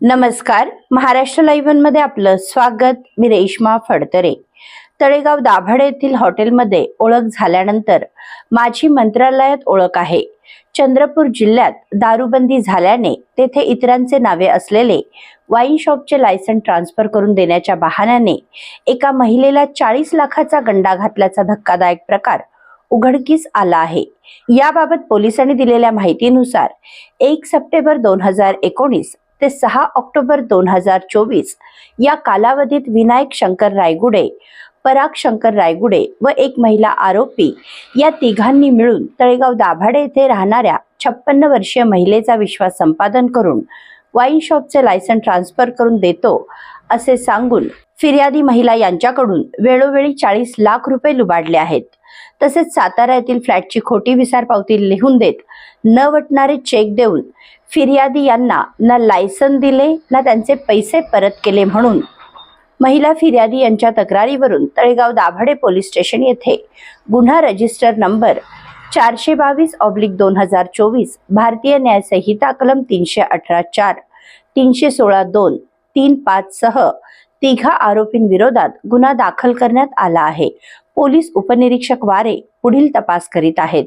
नमस्कार. महाराष्ट्र लाईव्हनमध्ये आपलं स्वागत. मी रेश्मा फडतरे. तळेगाव दाभाडे येथील हॉटेलमध्ये ओळख झाल्यानंतर माझी मंत्रालयात ओळख आहे. चंद्रपूर जिल्ह्यात दारूबंदी झाल्याने तेथे इतरांचे नावे असलेले वाईन शॉपचे लायसन ट्रान्सफर करून देण्याच्या बहाण्याने एका महिलेला चाळीस लाखाचा गंडा घातल्याचा धक्कादायक प्रकार उघडकीस आला आहे. याबाबत पोलिसांनी दिलेल्या माहितीनुसार एक सप्टेंबर दोन हजार एकोणीस ते सहा ऑक्टोबर दोन हजार चोवीस. या कालावधीत विनायक शंकर रायगुडे पराग शंकर रायगुडे व एक महिला आरोपी या तिघांनी मिळून तळेगाव दाभाडे येथे राहणाऱ्या छप्पन्न वर्षीय महिलेचा विश्वास संपादन करून वाईन शॉपचे लायसन ट्रान्सफर करून देतो असे सांगून फिर्यादी महिला यांच्याकडून वेळोवेळी चाळीस लाख रुपये लुबाडले आहेत. तसेच सातारा येथील फ्लॅटची खोटी विसार पावती लिहून देत न वटणारे चेक देऊन फिर्यादी यांना ना लायसन दिले ना त्यांचे पैसे परत केले म्हणून. महिला फिर्यादी यांच्या तक्रारीवरून तळेगाव दाभाडे पोलीस स्टेशन येथे गुन्हा रजिस्टर नंबर चारशे बावीस ऑब्लिक दोन हजार चोवीस भारतीय न्यायसंहिता कलम तीनशे अठरा चार तीनशे सोळा दोन तीन पाच सह तिघा आरोपींविरोधात गुन्हा दाखल करण्यात आला आहे. पोलीस उपनिरीक्षक वारे पुढील तपास करीत आहेत.